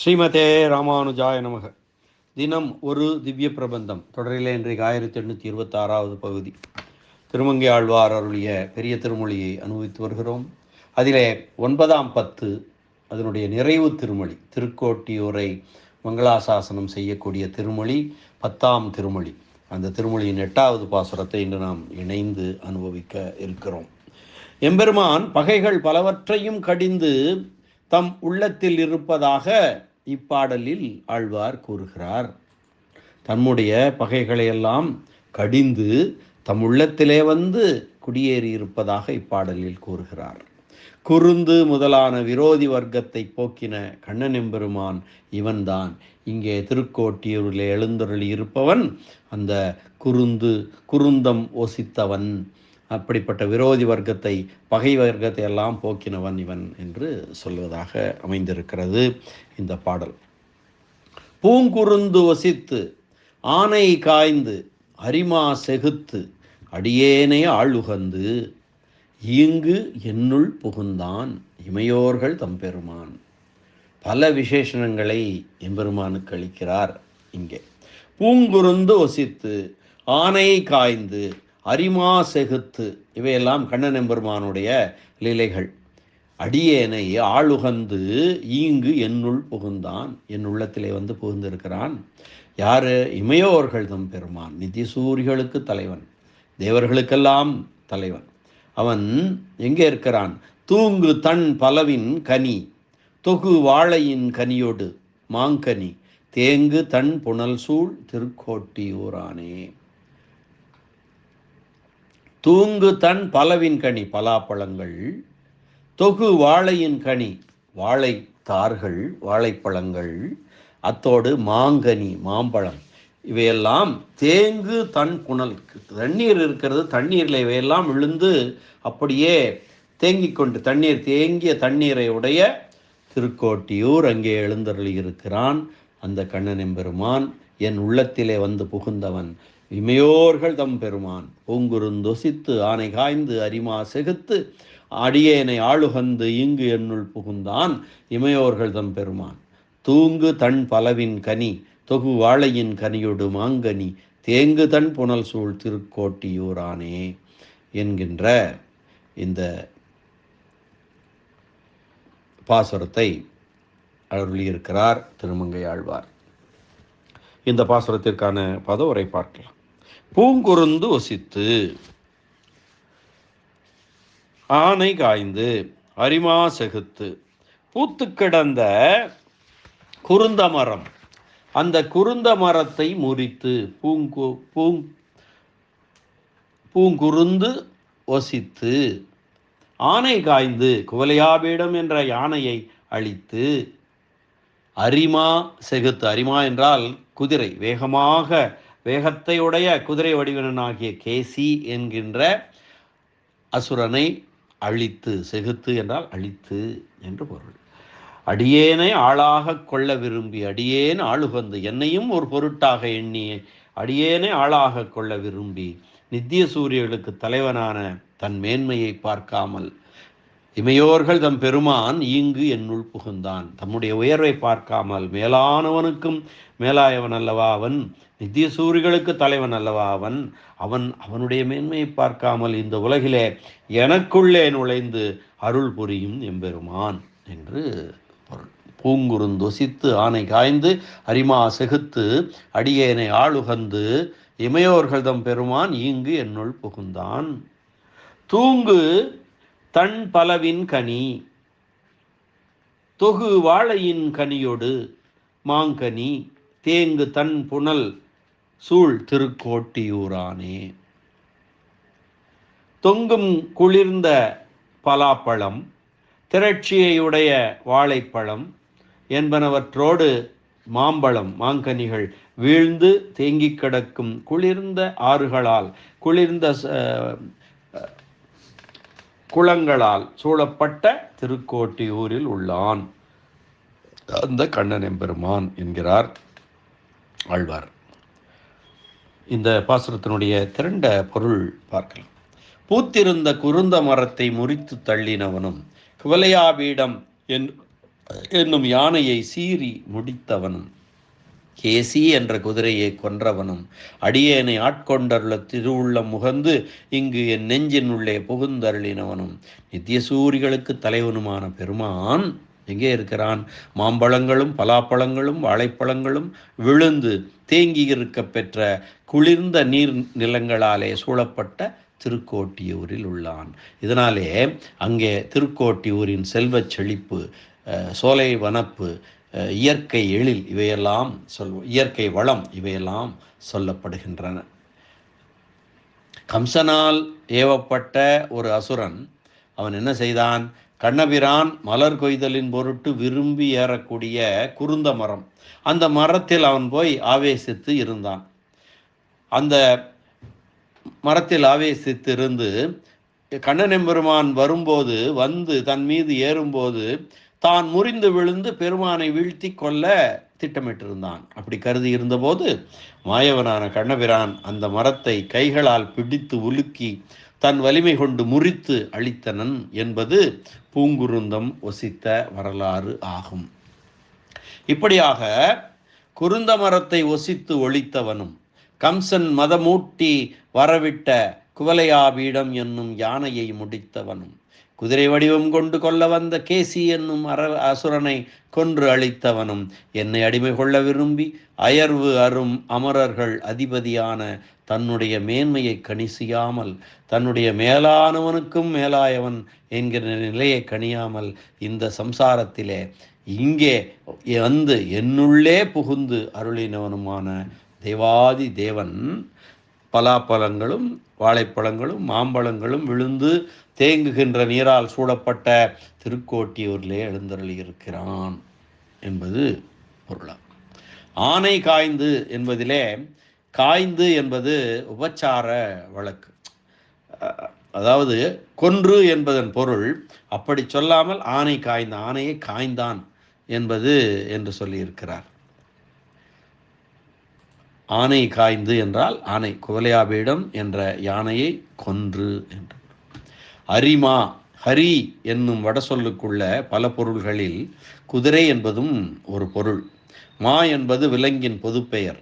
ஸ்ரீமதே ராமானுஜாய நமக. தினம் ஒரு திவ்ய பிரபந்தம். தொடரிலே இன்றைக்கு ஆயிரத்தி எண்ணூற்றி இருபத்தாறாவது பகுதி. திருமங்கை ஆழ்வார் அருளிய பெரிய திருமொழியை அனுபவித்து வருகிறோம். அதிலே ஒன்பதாம் பத்து அதனுடைய நிறைவு திருமொழி திருக்கோட்டியூரை மங்களாசாசனம் செய்யக்கூடிய திருமொழி பத்தாம் திருமொழி. அந்த திருமொழியின் எட்டாவது பாசுரத்தை இன்று நாம் இணைந்து அனுபவிக்க இருக்கிறோம். எம்பெருமான் பகைகள் பலவற்றையும் கடிந்து தம் உள்ளத்தில் இருப்பதாக இப்பாடலில் ஆழ்வார் கூறுகிறார் தம்முடைய பகைகளையெல்லாம் கடிந்து தம் உள்ளத்திலே வந்து குடியேறி இருப்பதாக இப்பாடலில் கூறுகிறார். குருந்து முதலான விரோதி வர்க்கத்தை போக்கின கண்ணன் எம்பெருமான் இவன்தான். இங்கே திருக்கோட்டியூரில் எழுந்தருளி இருப்பவன் அந்த குருந்து குருந்தம் ஓசித்தவன். அப்படிப்பட்ட விரோதி வர்க்கத்தை பகை வர்க்கத்தை எல்லாம் போக்கினவன் இவன் என்று சொல்வதாக அமைந்திருக்கிறது இந்த பாடல். பூங்குருந்து வசித்து ஆனை காய்ந்து அரிமா செகுத்து அடியேனை ஆளுகந்து இங்கு என்னுள் புகுந்தான் இமையோர்கள் தம்பெருமான். பல விசேஷணங்களை எம்பெருமானுக்கு அளிக்கிறார் இங்கே. பூங்குருந்து ஒசித்து ஆனை காய்ந்து அரிமா செகுத்து இவையெல்லாம் கண்ணன் எம்பெருமானுடைய லீலைகள். அடியேனை ஆளுகந்து ஈங்கு என்னுள் புகுந்தான் என் உள்ளத்திலே வந்து புகுந்திருக்கிறான். யார்? இமையோர்கள் தம் பெருமான் நிதிசூரிகளுக்கு தலைவன் தேவர்களுக்கெல்லாம் தலைவன். அவன் எங்கே இருக்கிறான்? தூங்கு தன் பலவின் கனி தொகு வாழையின் கனியோடு மாங்கனி தேங்கு தன் புனல் சூழ் திருக்கோட்டியூரானே. தூங்கு தன் பலவின் கனி பலாப்பழங்கள் தொகு வாழையின் கனி வாழை தார்கள் வாழைப்பழங்கள் அத்தோடு மாங்கனி மாம்பழம். இவையெல்லாம் தேங்கு தன் புனல் தண்ணீர் இருக்கிறது தண்ணீரில் இவையெல்லாம் விழுந்து அப்படியே தேங்கி கொண்டு தண்ணீர் தேங்கிய தண்ணீரை உடைய திருக்கோட்டியூர் அங்கே எழுந்தருளி இருக்கிறான் அந்த கண்ணன் எம்பெருமான் என் உள்ளத்திலே வந்து புகுந்தவன். இமையோர்கள் தம் பெருமான். பூங்குருந்தொசித்து ஆனை காய்ந்து அரிமா செகுத்து அடியேனை ஆளுகந்து இங்கு என்னுள் புகுந்தான் இமையோர்கள் தம் பெருமான். தூங்கு தன் பலவின் கனி தொகு வாழையின் கனியொடு மாங்கனி தேங்கு தன் புனல் சூழ் திருக்கோட்டியூரானே என்கின்ற இந்த பாசுரத்தை அருளியிருக்கிறார் திருமங்கை ஆழ்வார். இந்த பாசுரத்திற்கான பதவுரை உரை பார்க்கலாம். பூங்குருந்து ஒசித்து ஆனை காய்ந்து அரிமா செகுத்து பூத்து கிடந்த குருந்த மரம். அந்த குருந்த மரத்தை முறித்து பூங்கு பூங் பூங்குருந்து ஒசித்து ஆனை காய்ந்து குவலையாபீடம் என்ற யானையை அழித்து அரிமா செகுத்து. அரிமா என்றால் குதிரை. வேகமாக வேகத்தை உடைய குதிரை வடிவனாகிய கேசி என்கின்ற அசுரனை அழித்து செகுத்து என்றால் அழித்து என்று பொருள். அடியேனை ஆளாக கொள்ள விரும்பி அடியேன் ஆளுகந்து என்னையும் ஒரு பொருட்டாக எண்ணி அடியேனை ஆளாக கொள்ள விரும்பி நித்திய சூரியர்களுக்கு தலைவனான தன் மேன்மையை பார்க்காமல் இமையோர்கள் தம் பெருமான் இங்கு என்னுள் புகுந்தான். தம்முடைய உயர்வை பார்க்காமல் மேலானவனுக்கும் மேலாயவன் அல்லவா அவன்? நித்திய சூரிகளுக்கு தலைவன் அல்லவா அவன்? அவன் அவனுடைய மேன்மையை பார்க்காமல் இந்த உலகிலே எனக்குள்ளே நுழைந்து அருள் புரியும் எம்பெருமான் என்று பொருள். பூங்குறுந்தொசித்து ஆனை காய்ந்து அரிமா செகுத்து அடியேனை ஆளுகந்து இமையோர்கள் தம் பெருமான் இங்கு என்னுள் புகுந்தான். தூங்கு தன் பலவின் கனி தொகு வாழையின் கனியொடு மாங்கனி தேங்கு தன் புனல் சூழ் திருக்கோட்டியூரானே. தொங்கும் குளிர்ந்த பலாப்பழம் திரட்சியையுடைய வாழைப்பழம் என்பனவற்றோடு மாம்பழம் மாங்கனிகள் வீழ்ந்து தேங்கிக் கிடக்கும் குளிர்ந்த ஆறுகளால் குளிர்ந்த குளங்களால் சூழப்பட்ட திருக்கோட்டியூரில் உள்ளான். அந்த கண்ணன் எம்பெருமான் என்கிறார். ஆழ்வார். இந்த பாசுரத்தினுடைய திரண்ட பொருள் பார்க்கலாம். பூத்திருந்த குருந்த மரத்தை முறித்து தள்ளினவனும் குவலையாபீடம் என் என்னும் யானையை சீறி முடித்தவனும் கேசி என்ற குதிரையை கொன்றவனும் அடியேனை ஆட்கொண்டருள திருவுள்ளம் முகந்து இங்கு என் நெஞ்சின் உள்ளே புகுந்தருளினவனும். நித்திய சூரிகளுக்கு தலைவனுமான பெருமான் எங்கே இருக்கிறான்? மாம்பழங்களும் பலாப்பழங்களும் வாழைப்பழங்களும் விழுந்து தேங்கி இருக்க பெற்ற குளிர்ந்த நீர் நிலங்களாலே சூழப்பட்ட திருக்கோட்டியூரில் உள்ளான். இதனாலே அங்கே திருக்கோட்டியூரின் செல்வச் செழிப்பு சோலை வனப்பு இயற்கை எழில் இவையெல்லாம் சொல் இயற்கை வளம் இவையெல்லாம் சொல்லப்படுகின்றன. கம்சனால் ஏவப்பட்ட ஒரு அசுரன் அவன் என்ன செய்தான்? கண்ணபிரான் மலர் கொய்தலின் பொருட்டு விரும்பி ஏறக்கூடிய குருந்த மரம். அந்த மரத்தில் அவன் போய் ஆவேசித்து இருந்தான். அந்த மரத்தில் ஆவேசித்து இருந்து கண்ணனெம்பெருமான் வரும்போது வந்து தன் மீது ஏறும்போது தான் முறிந்து விழுந்து பெருமானை வீழ்த்தி கொள்ள திட்டமிட்டிருந்தான். அப்படி கருதி இருந்தபோது மாயவனான கண்ணபிரான் அந்த மரத்தை கைகளால் பிடித்து உலுக்கி தன் வலிமை கொண்டு முறித்து அழித்தனன் என்பது பூங்குருந்தம் ஒசித்த வரலாறு ஆகும். இப்படியாக குருந்த மரத்தை ஒசித்து ஒழித்தவனும் கம்சன் மதமூட்டி வரவிட்ட குவலையாபீடம் என்னும் யானையை முடித்தவனும் குதிரை வடிவம் கொண்டு கொள்ள வந்த கேசி என்னும் அர அசுரனை கொன்று அழித்தவனும் என்னை அடிமை கொள்ள விரும்பி அயர்வு அரும் அமரர்கள் அதிபதியான தன்னுடைய மேன்மையை கணிசியாமல் தன்னுடைய மேலானவனுக்கும் மேலாயவன் என்கிற நிலையை கணியாமல் இந்த சம்சாரத்திலே இங்கே வந்து என்னுள்ளே புகுந்து அருளினவனுமான தேவாதி தேவன் பலாப்பழங்களும் வாழைப்பழங்களும் மாம்பழங்களும் விழுந்து தேங்குகின்ற நீரால் சூடப்பட்ட திருக்கோட்டியூரிலே எழுந்தருளியிருக்கிறான் என்பது பொருளாகும் ஆனை காய்ந்து என்பதிலே காய்ந்து என்பது உபச்சார வழக்கு. அதாவது கொன்று என்பதன் பொருள் அப்படி சொல்லாமல் ஆனை காய்ந்த ஆனையை காய்ந்தான் என்பது என்று சொல்லியிருக்கிறார். ஆனை காய்ந்து என்றால் ஆனை குவலையாபீடம் என்ற யானையை கொன்று என்று. அரிமா ஹரி என்னும் வடசொல்லுக்குள்ள பல பொருள்களில் குதிரை என்பதும் ஒரு பொருள். மா என்பது விலங்கின் பொதுப்பெயர்.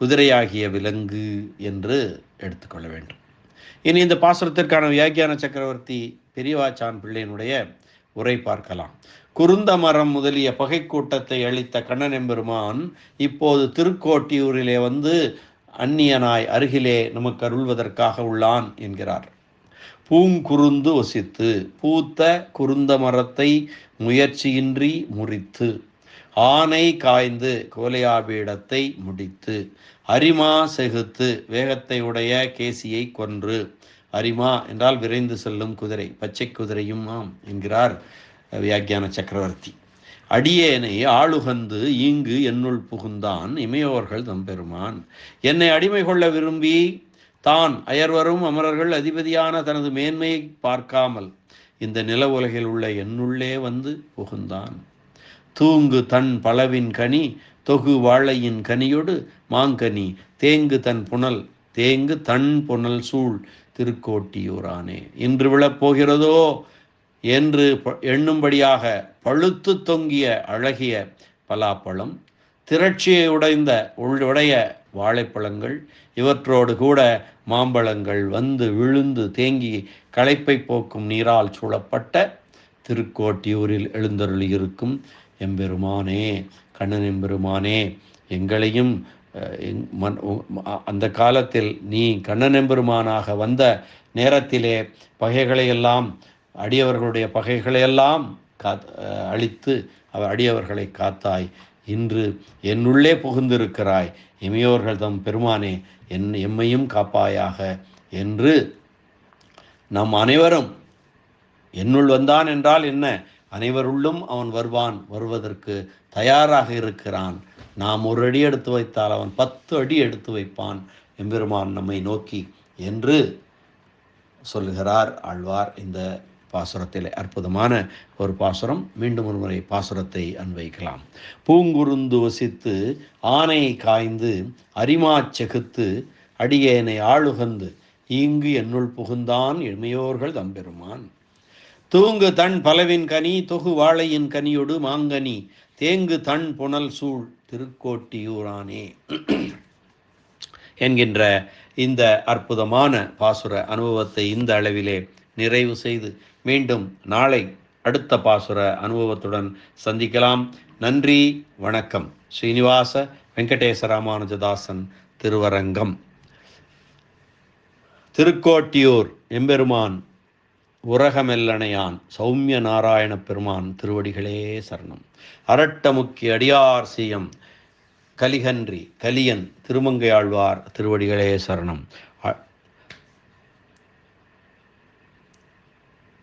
குதிரையாகிய விலங்கு என்று எடுத்துக்கொள்ள வேண்டும். இனி இந்த பாசுரத்திற்கான வியாக்கியான சக்கரவர்த்தி பெரியவாச்சான் பிள்ளையினுடைய உரை பார்க்கலாம். குருந்த மரம் முதலிய பகை கூட்டத்தை அளித்த கண்ணன் எம்பெருமான் இப்போது திருக்கோட்டியூரிலே வந்து அந்நியனாய் அருகிலே நமக்கு அருள்வதற்காக உள்ளான் என்கிறார். பூங்குருந்து ஒசித்து பூத்த குருந்த மரத்தை முயற்சியின்றி முறித்து ஆனை காய்ந்து கோலையாபீடத்தை முடித்து அரிமா செகுத்து வேகத்தை உடைய கேசியை கொன்று அரிமா என்றால் விரைந்து செல்லும் குதிரை பச்சை குதிரையும் ஆம் என்கிறார். வியாக்கியான சக்கரவர்த்தி. அடியேனை ஆளுகந்து இங்கு என்னுள் புகுந்தான் இமையோர்கள் தம்பெருமான். என்னை அடிமை கொள்ள விரும்பி தான் அயர்வரும் அமரர்கள் அதிபதியான தனது மேன்மையை பார்க்காமல் இந்த நில உலகில் உள்ள என்னுள்ளே வந்து புகுந்தான். தூங்கு தன் பலவின் கனி தொகு வாழையின் கனியொடு மாங்கனி தேங்கு தன் புனல் தேங்கு தன் புனல் சூழ் திருக்கோட்டியூரானே. இன்று விழப்போகிறதோ? என்று எண்ணும்படியாக பழுத்து தொங்கிய அழகிய பலாப்பழம் திரட்சியை உடைந்த உடைய வாழைப்பழங்கள் இவற்றோடு கூட மாம்பழங்கள் வந்து விழுந்து தேங்கி களைப்பை போக்கும் நீரால் சூழப்பட்ட திருக்கோட்டியூரில் எழுந்தருளியிருக்கும் எம்பெருமானே கண்ணன் எம்பெருமானே எங்களையும் மன்- அந்த காலத்தில் நீ கண்ணன் எம்பெருமானாக வந்த நேரத்திலே பகைகளையெல்லாம் அடியவர்களுடைய பகைகளையெல்லாம் காத் அழித்து அவர் அடியவர்களை காத்தாய். இன்று என்னுள்ளே புகுந்திருக்கிறாய். இமையோர்கள் தம் பெருமானே என் எம்மையும் காப்பாயாக. என்று நம் அனைவரும் என்னுள் வந்தான் என்றால் என்ன? அனைவருள்ளும் அவன் வருவான் வருவதற்கு தயாராக இருக்கிறான். நாம் ஒரு அடி எடுத்து வைத்தால் அவன் பத்து அடி எடுத்து வைப்பான். எம்பெருமான் நம்மை நோக்கி என்று சொல்லுகிறார் ஆழ்வார் இந்த பாசுரத்தில் அற்புதமான ஒரு பாசுரம். மீண்டும் ஒரு முறை பாசுரத்தை அன்வைக்கலாம். பூங்குருந்து வசித்து ஆனை காய்ந்து அரிமாச் செகுத்து அடியேனை ஆளுகந்து இங்கு என்னுள் புகுந்தான் இமையோர்கள் தம்பெருமான். தூங்கு தன் பலவின் கனி தொகு வாழையின் கனியொடு மாங்கனி தேங்கு தன் புனல் சூழ் திருக்கோட்டியூரானே. என்கின்ற இந்த அற்புதமான பாசுர அனுபவத்தை இந்த அளவிலே நிறைவு செய்து மீண்டும் நாளை அடுத்த பாசுர அனுபவத்துடன் சந்திக்கலாம். நன்றி வணக்கம். ஸ்ரீனிவாச வெங்கடேச ராமானுஜதாசன் திருவரங்கம். திருக்கோட்டியூர் எம்பெருமான் உரகமெல்லணையான் சௌமிய நாராயண பெருமான் திருவடிகளே சரணம். அரட்டமுக்கி அடியார் சியம் கலிகன்றி கலியன் திருமங்கையாழ்வார் திருவடிகளே சரணம்.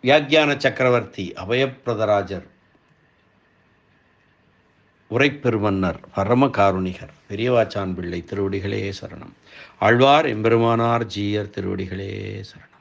வியாக்கியான சக்கரவர்த்தி அபயப்பிரதராஜர் உரைப்பெருமன்னர் பரமகாருணிகர் பெரியவாச்சான் பிள்ளை திருவடிகளே சரணம். ஆழ்வார் எம்பெருமானார் ஜீயர் திருவடிகளே சரணம்.